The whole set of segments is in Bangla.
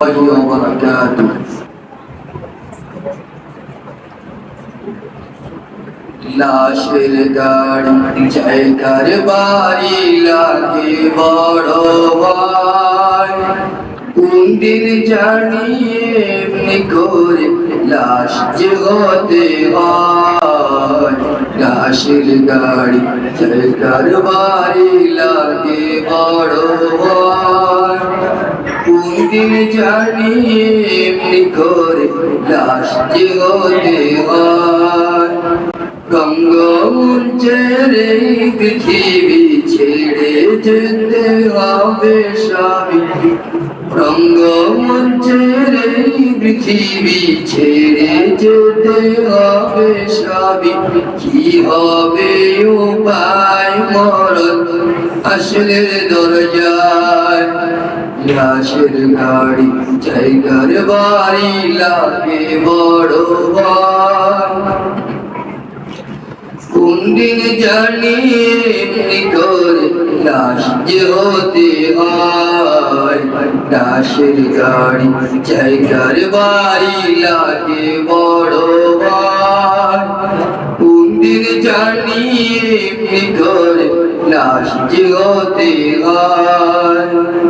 وبركاته লাশের গাড়ি জায়গার বাড়ি লাগে বড় ভাই কোন দিন জানিয়ে এমনি করে লাশ যে হতে হয় লাশের গাড়ি জায়গার বাড়ি লাগে বড় ভাই কোন দিন জানিয়ে এমনি করে লাশ হতে হয়। রঙ্গমঞ্চের এই পৃথিবী ছেড়ে যেতে হবে স্বামী। রঙ্গমঞ্চের এই পৃথিবী ছেড়ে যেতে হবে স্বামী। কি হবে উপায় মরণ আসলের দরজায়? লাশের গাড়ি জায়গার বাড়ি লাগে বড় কোন দিন জানি এমনি করে লাশ যে হতে হয়। লাশের গাড়ি জায়গার বাড়ি লাগে বড় কোন দিন জানি এমনি করে লাশ যে হতে হয়।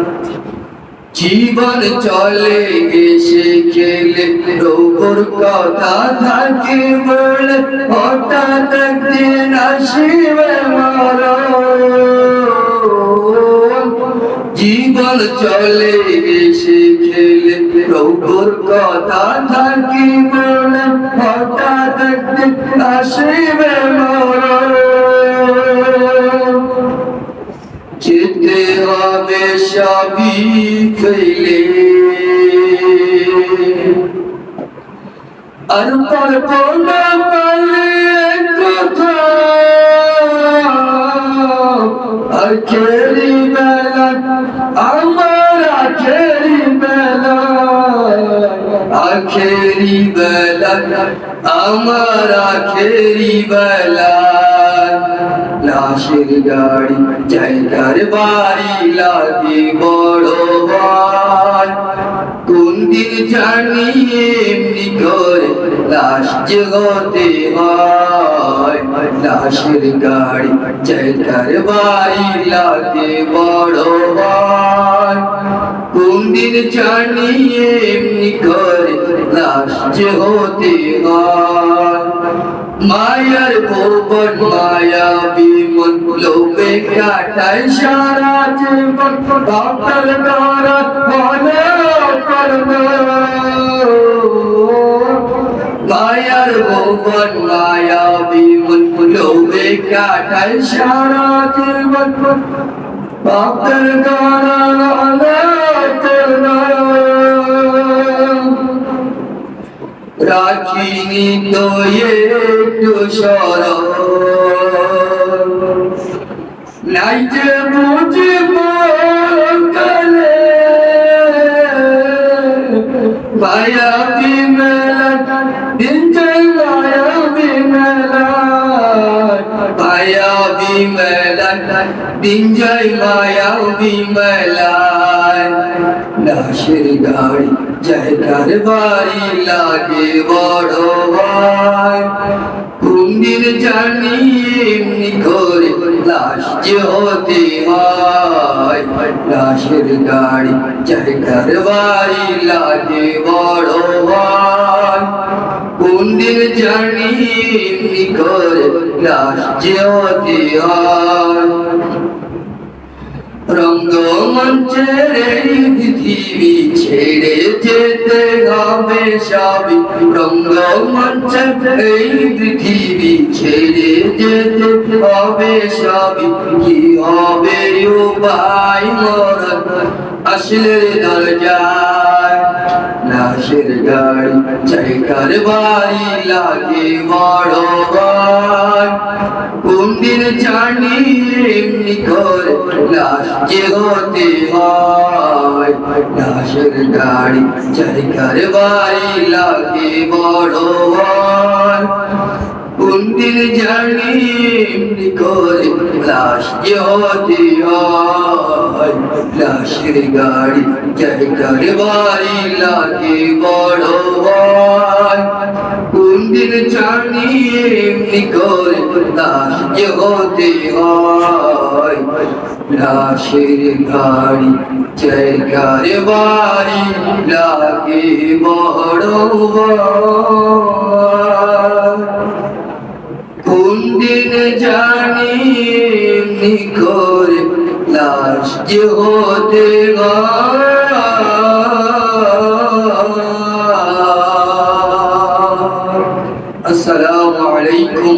জীবন চলে গেছে খেলে রোগর কথা থাকে বলে হঠাৎ একদিন আসিবে। জীবন চলে গেছে খেলে রোগর কথা থাকে বলে হঠাৎ একদিন আসিবে হবে সবই ফেলে আর পারব না পালে কথা আখেরি বেলা আমার আখেরি বেলা আখেরি বেলা আমার আখেরি বেলা লাশের গাড়ি জায়গার বাড়ি লাগে বড় কোন দিন জানি এমনি করে লাশ জগতে হয়। লাশের গাড়ি জায়গার বাড়ি লাগে বড় কোন দিন জানি এমনি করে লাশ জগতে হয়। মায়ার ভুবন, মায়া লোকে কাটায় সারা জীবন ডক্টর দ্বারা মনে করবে মায়ার ভুবন মায়া বিমন লোকে কাটায় সারা জীবন দ্বারা মনে করবে রাখিনি তো একটু সরল যাই মায়া বিমেলা লাশের গাড়ি জায়গার বাড়ি লাগে বড় ভাই কুন্দির যে হতে লাশের গাড়ি জায়গার বাড়ি লাগে বড় ভাই জানি করে লাশ যে হতে রঙ্গমঞ্চের পৃথিবী ছেড়ে যেতে হবে সবই রঙ্গমঞ্চের এই পৃথিবী ছেড়ে যেতে হবে সবই কি হবে উপায় মরণ আসলে দরজায় লাশের গাড়ি জায়গার বাড়ি লাগে বড় কোন দিন জানি এমনি করে লাশ যে হয়। লাশের গাড়ি জায়গার বাড়ি লাগে বড় ভাই কোন দিন জানি করে লাশ যে হয়। লাশের গাড়ি জায়গার বাড়ি লাগে বড় হয়। দিন জানি এমনি করে লাশ হতে হয়। লাশের গাড়ি, জায়গার বাড়ি, লাগে বড় কোন দিন জানি এমনি করে লাশ যে হতে আসসালামু এবং